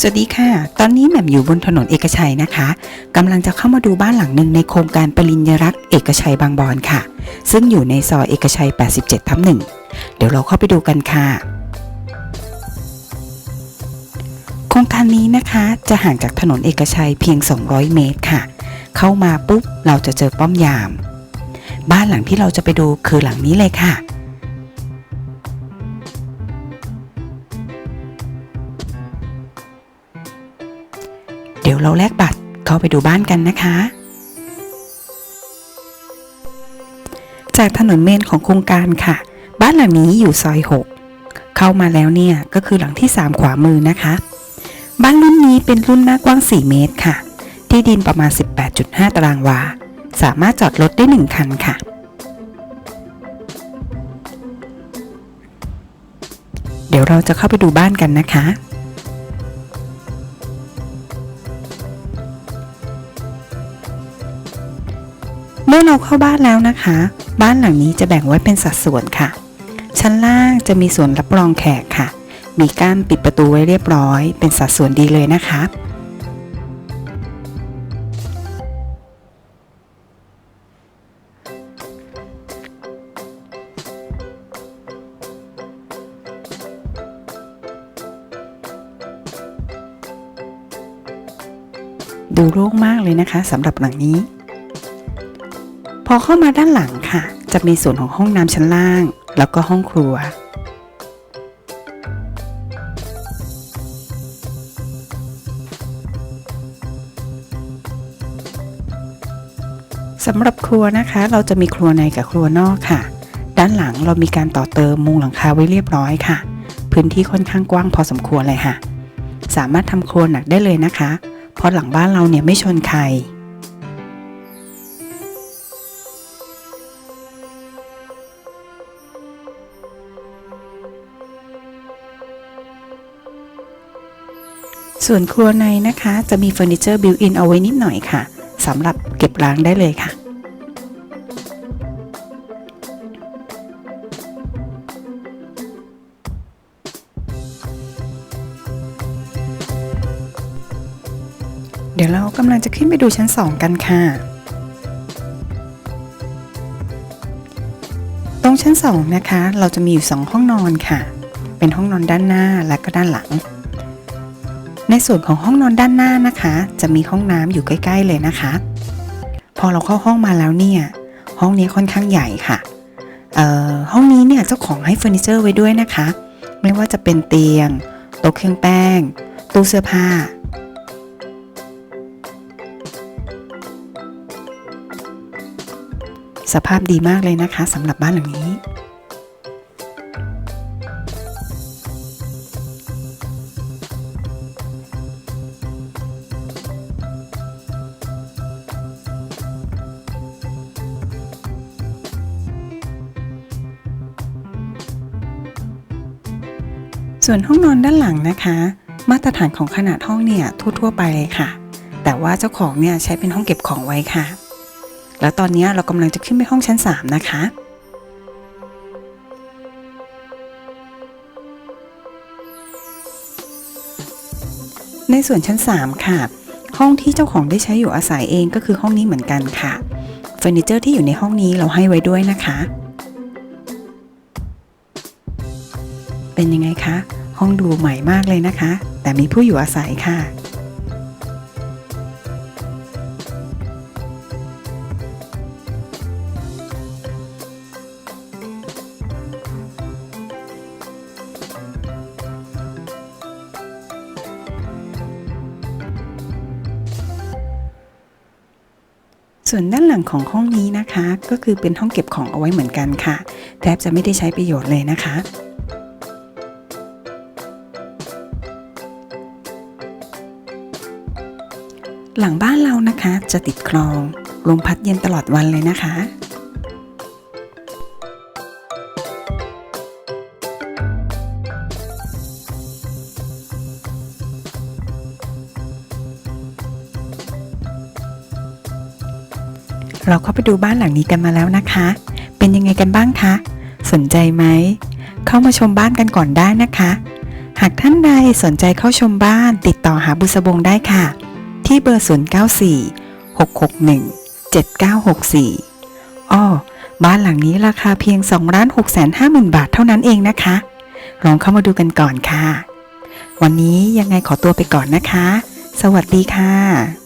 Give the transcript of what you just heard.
สวัสดีค่ะ ตอนนี้แหม่มอยู่บนถนนเอกชัยนะคะกำลังจะเข้ามาดูบ้านหลังหนึ่งในโครงการปริญญรักษ์เอกชัยบางบอนค่ะ ซึ่งอยู่ในซอยเอกชัย 87 ทับหนึ่งเดี๋ยวเราเข้าไปดูกันค่ะ โครงการนี้นะคะจะห่างจากถนนเอกชัยเพียง 200 เมตรค่ะ เข้ามาปุ๊บเราจะเจอป้อมยาม บ้านหลังที่เราจะไปดูคือหลังนี้เลยค่ะ เราแลกบัตรเข้าไปดูบ้านกันนะคะ จากถนนเมนของโครงการค่ะ บ้านหลังนี้อยู่ซอย 6 เข้ามาแล้วเนี่ยก็คือหลังที่ 3 ขวามือนะคะ บ้านรุ่นนี้เป็นรุ่นหน้ากว้าง 4 เมตรค่ะ ที่ดินประมาณ 18.5 ตารางวา สามารถจอดรถได้ 1 คันค่ะเดี๋ยวเราจะเข้าไปดูบ้านกันนะคะ มื่อเราเข้าบ้านแล้วนะคะ บ้านหลังนี้จะแบ่งไว้เป็นสัดส่วนค่ะ ชั้นล่างจะมีส่วนรับรองแขกค่ะ มีก้านปิดประตูไว้เรียบร้อย เป็นสัดส่วนดีเลยนะคะดูโล่งมากเลยนะคะสำหรับหลังนี้ พอเข้ามาด้านหลังค่ะ จะมีส่วนของห้องน้ำชั้นล่าง แล้วก็ห้องครัว สำหรับครัวนะคะ เราจะมีครัวในกับครัวนอกค่ะ ด้านหลังเรามีการต่อเติมมุงหลังคาไว้เรียบร้อยค่ะ พื้นที่ค่อนข้างกว้างพอสมควรเลยค่ะ สามารถทำครัวหนักได้เลยนะคะ เพราะหลังบ้านเราเนี่ยไม่ชนใคร ส่วนครัวในนะคะจะมีเฟอร์นิเจอร์บิวอินเอาไว้นิดหน่อยค่ะสำหรับเก็บล้างได้เลยค่ะ เดี๋ยวเรากำลังจะขึ้นไปดูชั้น 2 กันค่ะ ตรงชั้น 2 นะคะ เราจะมีอยู่ 2 ห้องนอนค่ะ เป็นห้องนอนด้านหน้าและก็ด้านหลัง ในส่วนของห้องนอนด้านหน้านะคะ จะมีห้องน้ำอยู่ใกล้ ๆ เลยนะคะ พอเราเข้าห้องมาแล้วเนี่ย ห้องนี้ค่อนข้างใหญ่ค่ะห้องนี้เนี่ยเจ้าของให้เฟอร์นิเจอร์ไว้ด้วยนะคะ ไม่ว่าจะเป็นเตียงโต๊ะเครื่องแป้ง ตู้เสื้อผ้า สภาพดีมากเลยนะคะสำหรับบ้านหลังนี้ ส่วนห้องนอนด้านหลังนะคะ มาตรฐานของขนาดห้องเนี่ยทั่วๆไปเลยค่ะ แต่ว่าเจ้าของเนี่ยใช้เป็นห้องเก็บของไว้ค่ะ แล้วตอนนี้เรากำลังจะขึ้นไปห้องชั้น 3 นะคะในส่วนชั้น 3 ค่ะ ห้องที่เจ้าของได้ใช้อยู่อาศัยเองก็คือห้องนี้เหมือนกันค่ะเฟอร์นิเจอร์ที่อยู่ในห้องนี้เราให้ไว้ด้วยนะคะ เป็นยังไงคะ ห้องดูใหม่มากเลยนะคะ แต่มีผู้อยู่อาศัยค่ะ ส่วนด้านหลังของห้องนี้นะคะ ก็คือเป็นห้องเก็บของเอาไว้เหมือนกันค่ะ แทบจะไม่ได้ใช้ประโยชน์เลยนะคะ หลังบ้านเรานะคะ จะติดคลอง ลมพัดเย็นตลอดวันเลยนะคะ เราเข้าไปดูบ้านหลังนี้กันมาแล้วนะคะ เป็นยังไงกันบ้างคะ สนใจไหม เข้ามาชมบ้านกันก่อนได้นะคะ หากท่านใดสนใจเข้าชมบ้านติดต่อหาบุษบงได้ค่ะ ที่เบอร์ 094 661 7964 อ้อ บ้านหลังนี้ราคาเพียง2ล้าน6 5 0 0 0 0 บาทเท่านั้นเองนะคะ ลองเข้ามาดูกันก่อนค่ะ วันนี้ยังไงขอตัวไปก่อนนะคะ สวัสดีค่ะ